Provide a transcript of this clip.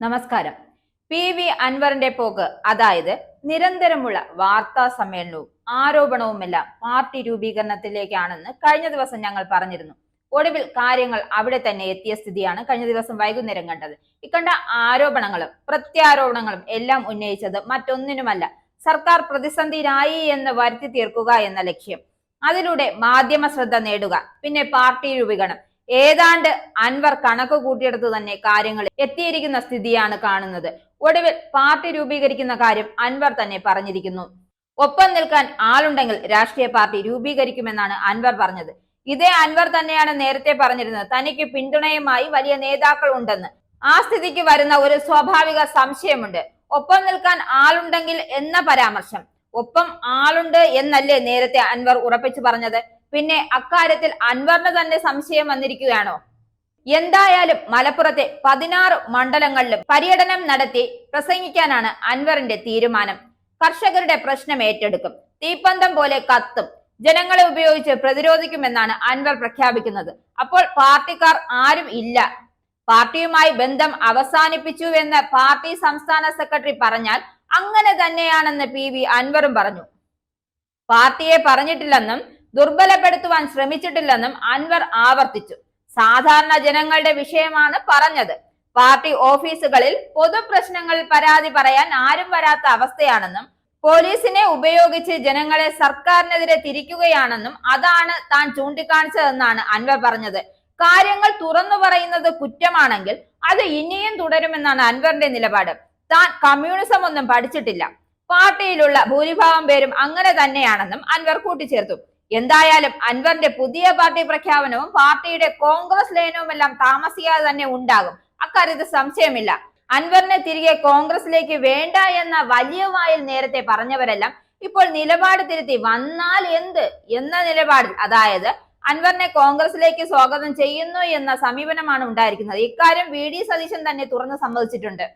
നമസ്കാരം. P V അൻവറിന്റെ പോക്ക്. അതായത് നിരന്തരമുള്ള വാർത്താ സമ്മേളനവും ആരോപണവുമെല്ലാം പാർട്ടി രൂപീകരണത്തിലേക്കാണെന്ന് കഴിഞ്ഞ ദിവസം ഞങ്ങൾ പറഞ്ഞിരുന്നു. ഒടുവിൽ കാര്യങ്ങൾ അവിടെ തന്നെ എത്തിയ സ്ഥിതിയാണ് കഴിഞ്ഞ ദിവസം വൈകുന്നേരം കണ്ടത്. ഇക്കണ്ട ആരോപണങ്ങളും പ്രത്യാരോപണങ്ങളും എല്ലാം ഉന്നയിച്ചത് മറ്റൊന്നിനുമല്ല സർക്കാർ പ്രതിസന്ധിയിലായി എന്ന് വരുത്തി തീർക്കുക എന്ന ലക്ഷ്യം. അതിലൂടെ മാധ്യമ ശ്രദ്ധ നേടുക പിന്നെ പാർട്ടി രൂപീകരണം ഏതാണ്ട് അൻവർ കണക്ക് കൂട്ടിയെടുത്ത് തന്നെ കാര്യങ്ങൾ എത്തിയിരിക്കുന്ന സ്ഥിതിയാണ് കാണുന്നത്. ഒടുവിൽ പാർട്ടി രൂപീകരിക്കുന്ന കാര്യം അൻവർ തന്നെ പറഞ്ഞിരിക്കുന്നു. ഒപ്പം നിൽക്കാൻ ആളുണ്ടെങ്കിൽ രാഷ്ട്രീയ പാർട്ടി രൂപീകരിക്കുമെന്നാണ് അൻവർ പറഞ്ഞത്. ഇതേ അൻവർ തന്നെയാണ് നേരത്തെ പറഞ്ഞിരുന്നത്. തനിക്ക് പിന്തുണയുമായി വലിയ നേതാക്കൾ ഉണ്ടെന്ന്. ആ സ്ഥിതിക്ക് വരുന്ന ഒരു സ്വാഭാവിക സംശയമുണ്ട്. ഒപ്പം നിൽക്കാൻ ആളുണ്ടെങ്കിൽ എന്ന പരാമർശം. ഒപ്പം ആളുണ്ട് എന്നല്ലേ നേരത്തെ അൻവർ ഉറപ്പിച്ചു പറഞ്ഞത്? പിന്നെ അക്കാര്യത്തിൽ അൻവറിന് തന്നെ സംശയം വന്നിരിക്കുകയാണോ? എന്തായാലും മലപ്പുറത്തെ പതിനാറ് മണ്ഡലങ്ങളിലും പര്യടനം നടത്തി പ്രസംഗിക്കാനാണ് അൻവറിന്റെ തീരുമാനം. കർഷകരുടെ പ്രശ്നം ഏറ്റെടുക്കും. തീപ്പന്തം പോലെ കത്തും. ജനങ്ങളെ ഉപയോഗിച്ച് പ്രതിരോധിക്കുമെന്നാണ് അൻവർ പ്രഖ്യാപിക്കുന്നത്. അപ്പോൾ പാർട്ടിക്കാർ ആരും ഇല്ല. പാർട്ടിയുമായി ബന്ധം അവസാനിപ്പിച്ചു എന്ന് പാർട്ടി സംസ്ഥാന സെക്രട്ടറി പറഞ്ഞാൽ അങ്ങനെ തന്നെയാണെന്ന് പി വി അൻവറും പറഞ്ഞു. പാർട്ടിയെ പറഞ്ഞിട്ടില്ലെന്നും ദുർബലപ്പെടുത്തുവാൻ ശ്രമിച്ചിട്ടില്ലെന്നും അൻവർ ആവർത്തിച്ചു. സാധാരണ ജനങ്ങളുടെ വിഷയമാണ് പറഞ്ഞത്. പാർട്ടി ഓഫീസുകളിൽ പൊതുപ്രശ്നങ്ങളിൽ പരാതി പറയാൻ ആരും വരാത്ത അവസ്ഥയാണെന്നും പോലീസിനെ ഉപയോഗിച്ച് ജനങ്ങളെ സർക്കാരിനെതിരെ തിരിക്കുകയാണെന്നും അതാണ് താൻ ചൂണ്ടിക്കാണിച്ചതെന്നാണ് അൻവർ പറഞ്ഞത്. കാര്യങ്ങൾ തുറന്നു പറയുന്നത് കുറ്റമാണെങ്കിൽ അത് ഇനിയും തുടരുമെന്നാണ് അൻവറിന്റെ നിലപാട്. താൻ കമ്മ്യൂണിസം ഒന്നും പഠിച്ചിട്ടില്ല. പാർട്ടിയിലുള്ള ഭൂരിഭാഗം പേരും അങ്ങനെ തന്നെയാണെന്നും അൻവർ കൂട്ടിച്ചേർത്തു. എന്തായാലും അൻവറിന്റെ പുതിയ പാർട്ടി പ്രഖ്യാപനവും പാർട്ടിയുടെ കോൺഗ്രസ് ലയനവുമെല്ലാം താമസിയാതെ തന്നെ ഉണ്ടാകും. അക്കാര്യത്തിൽ സംശയമില്ല. അൻവറിനെ തിരികെ കോൺഗ്രസിലേക്ക് വേണ്ട എന്ന വലിയ വായിൽ നേരത്തെ പറഞ്ഞവരെല്ലാം ഇപ്പോൾ നിലപാട് തിരുത്തി വന്നാൽ എന്ത് എന്ന നിലപാടിൽ അതായത് അൻവറിനെ കോൺഗ്രസിലേക്ക് സ്വാഗതം ചെയ്യുന്നു എന്ന സമീപനമാണ് ഉണ്ടായിരിക്കുന്നത്. ഇക്കാര്യം വി ഡി സതീശൻ തന്നെ തുറന്ന് സമ്മതിച്ചിട്ടുണ്ട്.